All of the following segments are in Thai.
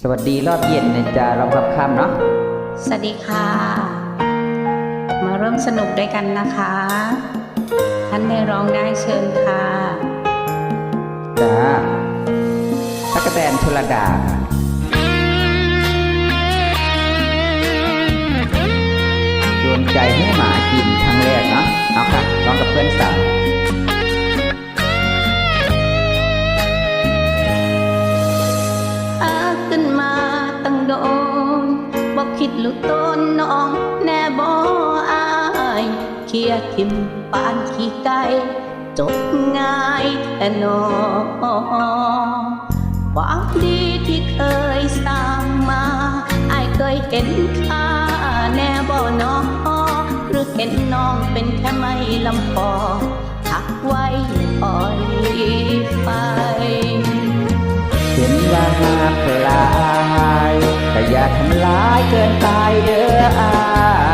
สวัสดีรอบเย็นนะจ๊ะรอบรับค่ำเนาะสวัสดีค่ะ มาร่วมสนุกด้วยกันนะคะ ท่านได้ร้องได้เชิญค่ะจ้าตั๊กแตนชลดาโยนใจให้หมากินครั้งแรกเนาะเอาค่ะร้องกับเพื่อนสาว ลุกต้นน้องแน่บ่อายเคลียทิมปานขี้ไก่จบง่ายแต่น้อความดีที่เคยสร้างมาอายเคยเห็นค่าแน่บ่น้องหรือเห็นน้องเป็นแค่ไม่ลำพอทักไว้ปล่อย ทำลายเกินไปเด้ออา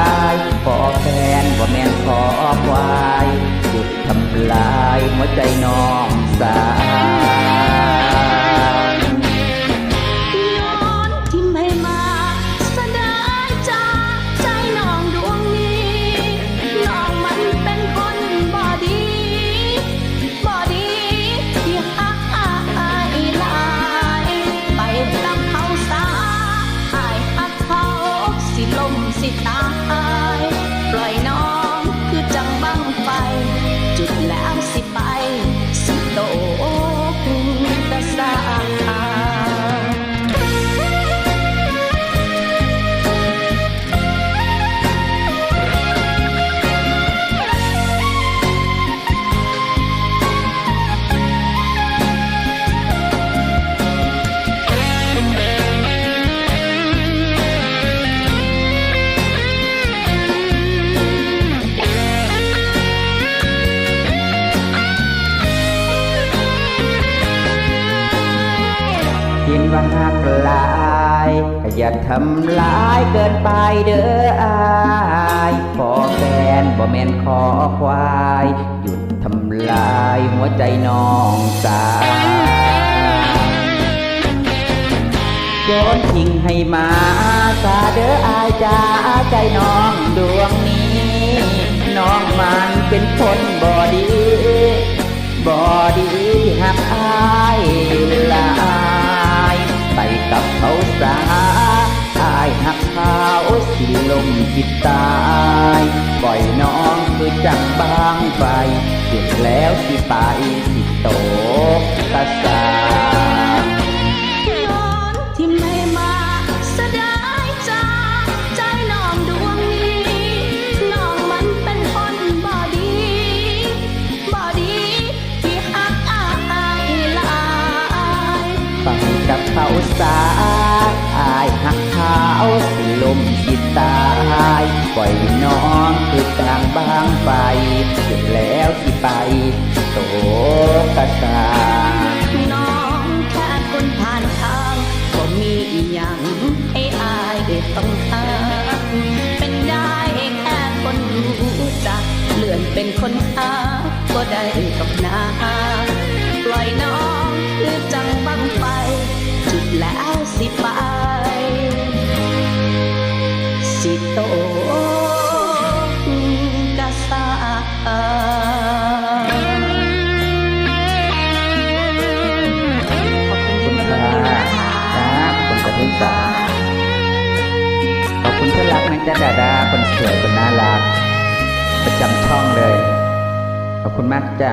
ว่าหากลายอย่าทำร้ายเกินไปเด้ออายขอแฟนบ่แม่นขอควาย หยุดทำลายหัวใจน้องสาวโยนทิ้งให้มาซาเด้ออายจ้าใจน้องดวงนี้ น้องมันเป็นคนบอดี บอดีหักอายหลาย จิตตายปล่อยน้องคือจังบางไปหยุดแล้วที่ไปสิโตกระสา นางบางไปสุดแล้วที่ไปโตกระตาน้องแค่คนผ่านทางก็มีอีหยังให้อายได้ต้องหาเป็นได้แค่คนรู้จักเลื่อนเป็นคนหาก็ได้กับนา นรักนะจ๊ะดาดาคนสวยคนน่ารักประจำช่องเลย ขอบคุณมากจ้า